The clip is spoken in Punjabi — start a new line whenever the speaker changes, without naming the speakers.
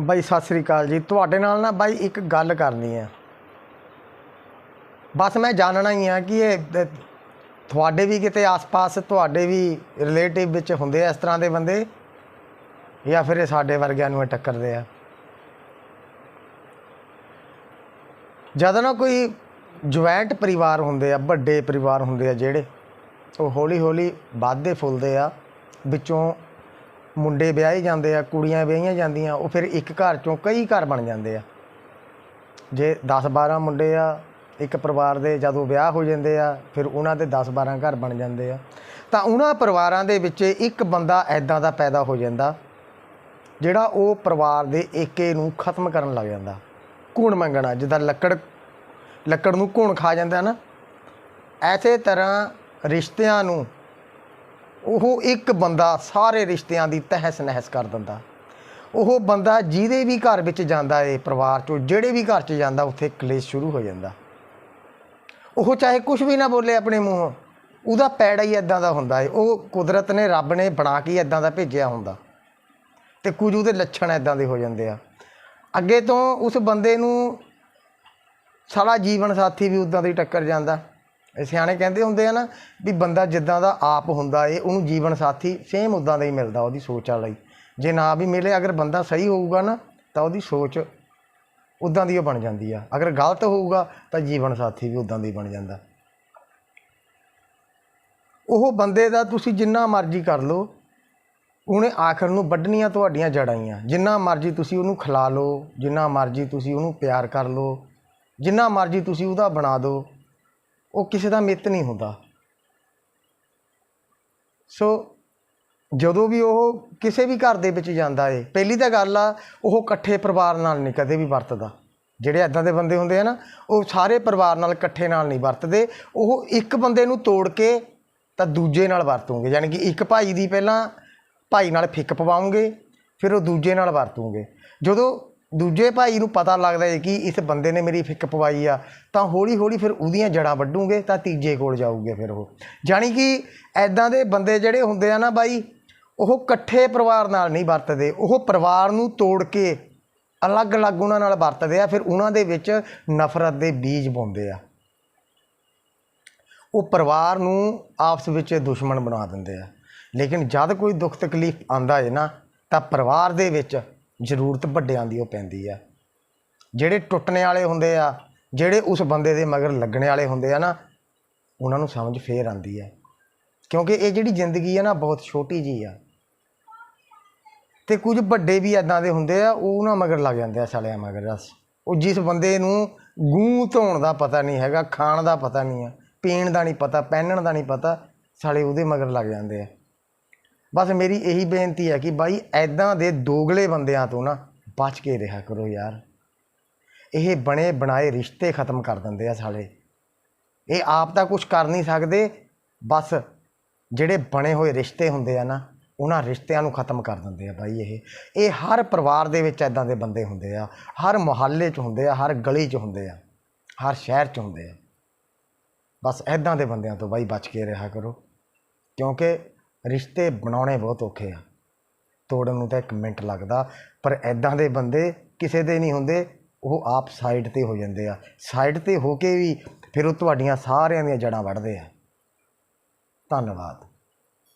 ਬਾਈ, ਸਤਿ ਸ੍ਰੀ ਅਕਾਲ ਜੀ। ਤੁਹਾਡੇ ਨਾਲ ਨਾ ਬਾਈ ਇੱਕ ਗੱਲ ਕਰਨੀ ਹੈ ਬਸ ਮੈਂ ਜਾਣਨਾ ਹੀ ਆ ਕਿ ਇਹ ਤੁਹਾਡੇ ਵੀ ਕਿਤੇ ਆਸ-ਪਾਸ, ਤੁਹਾਡੇ ਵੀ ਰਿਲੇਟਿਵ ਵਿੱਚ ਹੁੰਦੇ ਆ ਇਸ ਤਰ੍ਹਾਂ ਦੇ ਬੰਦੇ? ਜਾਂ ਫਿਰ ਇਹ ਸਾਡੇ ਵਰਗਿਆਂ ਨੂੰ ਇਹ ਟੱਕਰਦੇ ਆ? ਜਦੋਂ ਨਾ ਕੋਈ ਜੁਆਇੰਟ ਪਰਿਵਾਰ ਹੁੰਦੇ ਆ, ਵੱਡੇ ਪਰਿਵਾਰ ਹੁੰਦੇ ਆ ਜਿਹੜੇ, ਉਹ ਹੌਲੀ-ਹੌਲੀ ਵੱਧਦੇ ਫੁੱਲਦੇ ਆ, ਵਿੱਚੋਂ ਮੁੰਡੇ ਵਿਆਹੇ ਜਾਂਦੇ ਆ, ਕੁੜੀਆਂ ਵਿਆਹੀਆਂ ਜਾਂਦੀਆਂ, ਉਹ ਫਿਰ ਇੱਕ ਘਰ ਚੋਂ ਕਈ ਘਰ ਬਣ ਜਾਂਦੇ ਆ। ਜੇ 10 12 ਮੁੰਡੇ ਆ, ਇੱਕ ਪਰਿਵਾਰ ਦੇ ਜਦੋਂ ਵਿਆਹ ਹੋ ਜਾਂਦੇ ਆ, ਫਿਰ ਉਹਨਾਂ ਦੇ 10 12 ਘਰ ਬਣ ਜਾਂਦੇ ਆ। ਤਾਂ ਉਹਨਾਂ ਪਰਿਵਾਰਾਂ ਦੇ ਵਿੱਚ ਇੱਕ ਬੰਦਾ ਐਦਾਂ ਦਾ ਪੈਦਾ ਹੋ ਜਾਂਦਾ, ਜਿਹੜਾ ਉਹ ਪਰਿਵਾਰ ਦੇ ਏਕੇ ਨੂੰ ਖਤਮ ਕਰਨ ਲੱਗ ਜਾਂਦਾ। ਕੂਣ ਮੰਗਣਾ, ਜਿੱਦਾਂ ਲੱਕੜ ਲੱਕੜ ਨੂੰ ਕੂਣ ਖਾ ਜਾਂਦਾ ਨਾ। ਐਸੇ ਤਰ੍ਹਾਂ ਰਿਸ਼ਤਿਆਂ ਨੂੰ ਉਹ ਇੱਕ ਬੰਦਾ ਸਾਰੇ ਰਿਸ਼ਤਿਆਂ ਦੀ ਤਹਿਸ ਨਹਿਸ ਕਰ ਦਿੰਦਾ। ਉਹ ਬੰਦਾ ਜਿਹਦੇ ਵੀ ਘਰ ਵਿੱਚ ਜਾਂਦਾ ਏ ਪਰਿਵਾਰ ਚੋਂ, ਜਿਹੜੇ ਵੀ ਘਰ 'ਚ ਜਾਂਦਾ, ਉੱਥੇ ਕਲੇਸ਼ ਸ਼ੁਰੂ ਹੋ ਜਾਂਦਾ। ਉਹ ਚਾਹੇ ਕੁਝ ਵੀ ਨਾ ਬੋਲੇ ਆਪਣੇ ਮੂੰਹੋਂ, ਉਹਦਾ ਪੈੜਾ ਹੀ ਇਦਾਂ ਦਾ ਹੁੰਦਾ ਏ। ਉਹ ਕੁਦਰਤ ਨੇ, ਰੱਬ ਨੇ ਬਣਾ ਕੇ ਇਦਾਂ ਦਾ ਭੇਜਿਆ ਹੁੰਦਾ। ਤੇ ਕੁਝ ਉਹਦੇ ਲੱਛਣ ਇਦਾਂ ਦੇ ਹੋ ਜਾਂਦੇ ਆ। ਅੱਗੇ ਤੋਂ ਉਸ ਬੰਦੇ ਨੂੰ ਸਾਰਾ ਜੀਵਨ ਸਾਥੀ ਵੀ ਉਦਾਂ ਦੀ ਟੱਕਰ ਜਾਂਦਾ। ਸਿਆਣੇ ਕਹਿੰਦੇ ਹੁੰਦੇ ਆ ਨਾ ਵੀ ਬੰਦਾ ਜਿੱਦਾਂ ਦਾ ਆਪ ਹੁੰਦਾ ਏ, ਉਹਨੂੰ ਜੀਵਨ ਸਾਥੀ ਸੇਮ ਉਦਾਂ ਦਾ ਹੀ ਮਿਲਦਾ ਉਹਦੀ ਸੋਚ ਵਾਲਾ ਹੀ। ਜੇ ਨਾ ਵੀ ਮਿਲੇ, ਅਗਰ ਬੰਦਾ ਸਹੀ ਹੋਊਗਾ ਨਾ, ਤਾਂ ਉਹਦੀ ਸੋਚ ਉਦਾਂ ਦੀ ਉਹ ਬਣ ਜਾਂਦੀ ਆ। ਅਗਰ ਗਲਤ ਹੋਊਗਾ, ਤਾਂ ਜੀਵਨ ਸਾਥੀ ਵੀ ਉਦਾਂ ਦਾ ਹੀ ਬਣ ਜਾਂਦਾ। ਉਹ ਬੰਦੇ ਦਾ ਤੁਸੀਂ ਜਿੰਨਾ ਮਰਜ਼ੀ ਕਰ ਲਓ, ਉਹਨੇ ਆਖਰ ਨੂੰ ਵੱਢਣੀਆਂ ਤੁਹਾਡੀਆਂ ਜੜਾਂ ਹੀ ਆ। ਜਿੰਨਾ ਮਰਜ਼ੀ ਤੁਸੀਂ ਉਹਨੂੰ ਖਿਲਾ ਲਓ, ਜਿੰਨਾ ਮਰਜ਼ੀ ਤੁਸੀਂ ਉਹਨੂੰ ਪਿਆਰ ਕਰ ਲਓ, ਜਿੰਨਾ ਮਰਜ਼ੀ ਤੁਸੀਂ ਉਹਦਾ ਬਣਾ ਦਿਓ ਉਹ ਕਿਸੇ ਦਾ ਮਿੱਤ ਨਹੀਂ ਹੁੰਦਾ। ਸੋ ਜਦੋਂ ਵੀ ਉਹ ਕਿਸੇ ਵੀ ਘਰ ਦੇ ਵਿੱਚ ਜਾਂਦਾ ਏ, ਪਹਿਲੀ ਤਾਂ ਗੱਲ ਆ, ਉਹ ਇਕੱਠੇ ਪਰਿਵਾਰ ਨਾਲ ਨਹੀਂ ਕਦੇ ਵੀ ਵਰਤਦਾ। ਜਿਹੜੇ ਐਦਾਂ ਦੇ ਬੰਦੇ ਹੁੰਦੇ ਆ ਨਾ, ਉਹ ਸਾਰੇ ਪਰਿਵਾਰ ਨਾਲ ਇਕੱਠੇ ਨਾਲ ਨਹੀਂ ਵਰਤਦੇ। ਉਹ ਇੱਕ ਬੰਦੇ ਨੂੰ ਤੋੜ ਕੇ ਤਾਂ ਦੂਜੇ ਨਾਲ ਵਰਤੂਗੇ। ਯਾਨੀ ਕਿ ਇੱਕ ਭਾਈ ਦੀ ਪਹਿਲਾਂ ਭਾਈ ਨਾਲ ਫਿੱਕ ਪਵਾਉਂਗੇ, ਫਿਰ ਉਹ ਦੂਜੇ ਨਾਲ ਵਰਤੂਗੇ। ਜਦੋਂ ਦੂਜੇ ਭਾਈ ਨੂੰ ਪਤਾ ਲੱਗਦਾ ਹੈ ਕਿ ਇਸ ਬੰਦੇ ਨੇ ਮੇਰੀ ਫਿੱਕ ਪਵਾਈ ਆ, ਤਾਂ ਹੌਲੀ ਹੌਲੀ ਫਿਰ ਉਹਦੀਆਂ ਜੜਾਂ ਵੱਢੂਗੇ, ਤਾਂ ਤੀਜੇ ਕੋਲ ਜਾਊਗੇ ਫਿਰ ਉਹ। ਜਾਣੀ ਕਿ ਐਦਾਂ ਦੇ ਬੰਦੇ ਜਿਹੜੇ ਹੁੰਦੇ ਆ ਨਾ ਬਾਈ, ਉਹ ਇਕੱਠੇ ਪਰਿਵਾਰ ਨਾਲ ਨਹੀਂ ਵਰਤਦੇ। ਉਹ ਪਰਿਵਾਰ ਨੂੰ ਤੋੜ ਕੇ ਅਲੱਗ-ਅਲੱਗ ਉਹਨਾਂ ਨਾਲ ਵਰਤਦੇ ਆ, ਫਿਰ ਉਹਨਾਂ ਦੇ ਵਿੱਚ ਨਫ਼ਰਤ ਦੇ ਬੀਜ ਪਾਉਂਦੇ ਆ। ਉਹ ਪਰਿਵਾਰ ਨੂੰ ਆਪਸ ਵਿੱਚ ਦੁਸ਼ਮਣ ਬਣਾ ਦਿੰਦੇ ਆ। ਲੇਕਿਨ ਜਦ ਕੋਈ ਦੁੱਖ ਤਕਲੀਫ ਆਂਦਾ ਹੈ ਨਾ, ਤਾਂ ਪਰਿਵਾਰ ਦੇ ਵਿੱਚ ਜ਼ਰੂਰਤ ਵੱਡਿਆਂ ਦੀ ਉਹ ਪੈਂਦੀ ਆ। ਜਿਹੜੇ ਟੁੱਟਣੇ ਵਾਲੇ ਹੁੰਦੇ ਆ, ਜਿਹੜੇ ਉਸ ਬੰਦੇ ਦੇ ਮਗਰ ਲੱਗਣੇ ਵਾਲੇ ਹੁੰਦੇ ਆ ਨਾ, ਉਹਨਾਂ ਨੂੰ ਸਮਝ ਫੇਰ ਆਂਦੀ ਆ। ਕਿਉਂਕਿ ਇਹ ਜਿਹੜੀ ਜ਼ਿੰਦਗੀ ਆ ਨਾ, ਬਹੁਤ ਛੋਟੀ ਜੀ ਆ। ਤੇ ਕੁਝ ਵੱਡੇ ਵੀ ਐਦਾਂ ਦੇ ਹੁੰਦੇ ਆ, ਉਹ ਉਹਨਾਂ ਮਗਰ ਲੱਗ ਜਾਂਦੇ ਆ, ਸਾਲਿਆਂ ਮਗਰ ਬਸ ਉਹ ਜਿਸ ਬੰਦੇ ਨੂੰ ਗੂੰ ਧੋਣ ਦਾ ਪਤਾ ਨਹੀਂ ਹੈਗਾ, ਖਾਣ ਦਾ ਪਤਾ ਨਹੀਂ ਆ, ਪੀਣ ਦਾ ਨਹੀਂ ਪਤਾ, ਪਹਿਨਣ ਦਾ ਨਹੀਂ ਪਤਾ, ਸਾਲੇ ਉਹਦੇ ਮਗਰ ਲੱਗ ਜਾਂਦੇ ਆ। ਬਸ ਮੇਰੀ ਇਹੀ ਬੇਨਤੀ ਹੈ ਕਿ ਬਾਈ ਐਦਾਂ ਦੇ ਦੋਗਲੇ ਬੰਦਿਆਂ ਤੋਂ ਨਾ ਬਚ ਕੇ ਰਿਹਾ ਕਰੋ ਯਾਰ। ਇਹ ਬਣੇ ਬਣਾਏ ਰਿਸ਼ਤੇ ਖਤਮ ਕਰ ਦਿੰਦੇ ਆ ਸਾਲੇ। ਇਹ ਆਪ ਤਾਂ ਕੁਝ ਕਰ ਨਹੀਂ ਸਕਦੇ, ਬਸ ਜਿਹੜੇ ਬਣੇ ਹੋਏ ਰਿਸ਼ਤੇ ਹੁੰਦੇ ਆ ਨਾ, ਉਹਨਾਂ ਰਿਸ਼ਤਿਆਂ ਨੂੰ ਖਤਮ ਕਰ ਦਿੰਦੇ ਆ ਬਾਈ ਇਹ। ਇਹ ਹਰ ਪਰਿਵਾਰ ਦੇ ਵਿੱਚ ਐਦਾਂ ਦੇ ਬੰਦੇ ਹੁੰਦੇ ਆ, ਹਰ ਮੁਹੱਲੇ 'ਚ ਹੁੰਦੇ ਆ, ਹਰ ਗਲੀ 'ਚ ਹੁੰਦੇ ਆ, ਹਰ ਸ਼ਹਿਰ 'ਚ ਹੁੰਦੇ ਆ। ਬਸ ਐਦਾਂ ਦੇ ਬੰਦਿਆਂ ਤੋਂ ਬਾਈ ਬਚ ਕੇ ਰਿਹਾ ਕਰੋ। ਕਿਉਂਕਿ ਰਿਸ਼ਤੇ ਬਣਾਉਣੇ ਬਹੁਤ ਔਖੇ ਆ। ਤੋੜਨ ਨੂੰ ਤਾਂ ਇੱਕ ਮਿੰਟ ਲੱਗਦਾ, ਪਰ ਐਦਾਂ ਦੇ ਬੰਦੇ ਕਿਸੇ ਦੇ ਨਹੀਂ ਹੁੰਦੇ, ਉਹ ਆਪ ਸਾਈਡ ਤੇ ਹੋ ਜਾਂਦੇ ਆ। ਸਾਈਡ ਤੇ ਹੋ ਕੇ ਵੀ ਫਿਰ ਉਹ ਤੁਹਾਡੀਆਂ ਸਾਰਿਆਂ ਦੀਆਂ ਜੜਾਂ ਵੱਢਦੇ ਆ। ਧੰਨਵਾਦ।